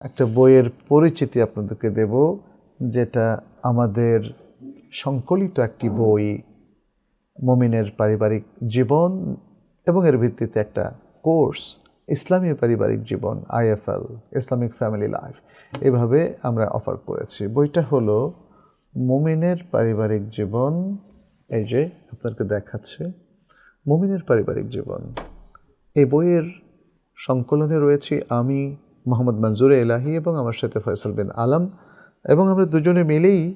একটা বইয়ের পরিচিতি আপনাদেরকে দেব, যেটা আমাদের সংকলিত একটি বই, মমিনের পারিবারিক জীবন এবং এর ভিত্তিতে একটা কোর্স, ইসলামী পারিবারিক জীবন, আইএফএল, ইসলামিক ফ্যামিলি লাইফ, এভাবে আমরা অফার করেছি। বইটা হলো মমিনের পারিবারিক জীবন। এই যে আপনাকে দেখাচ্ছে। মমিনের পারিবারিক জীবন। এই বইয়ের সংকলনে রয়েছি আমি মোহাম্মদ মঞ্জুর এলাহি এবং আমার সাথে ফয়সাল বিন আলম এবং আমরা দুজনে মিলেই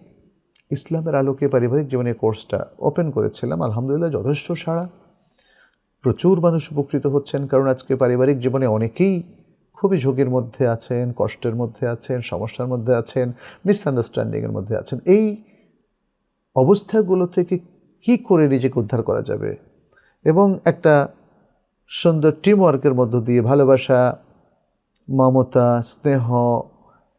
ইসলামের আলোকে পারিবারিক জীবনের কোর্সটা ওপেন করেছিলাম। আলহামদুলিল্লাহ, যথেষ্ট সাড়া। প্রচুর মানুষ উপকৃত হচ্ছেন কারণ আজকে পারিবারিক জীবনে অনেকেই খুবই ঝুঁকির মধ্যে আছেন, কষ্টের মধ্যে আছেন, সমস্যার মধ্যে আছেন মিসআন্ডারস্ট্যান্ডিংয়ের মধ্যে আছেন। এই অবস্থাগুলো থেকে কি করে নিজেকে উদ্ধার করা যাবে? এবং একটা সুন্দর টিমওয়ার্কের মধ্য দিয়ে ভালোবাসা মমতা, স্নেহ,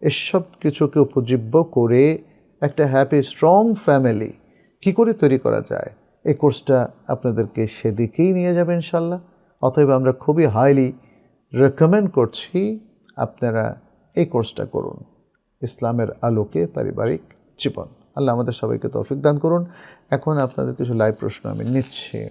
এসব কিছুকে উপজীব্য করে একটা হ্যাপি স্ট্রং ফ্যামিলি কি করে তৈরি করা যায়? এই কোর্সটা আপনাদেরকে সেদিকেই নিয়ে যাবে ইনশাল্লাহ। অতএব আমরা খুবই হাইলি রেকমেন্ড করছি আপনারা এই কোর্সটা করুন। ইসলামের আলোকে পারিবারিক জীবন। আল্লাহ আমাদের সবাইকে তৌফিক দান করুন। এখন আপনাদের কিছু লাইভ প্রশ্ন আমি নিচ্ছি।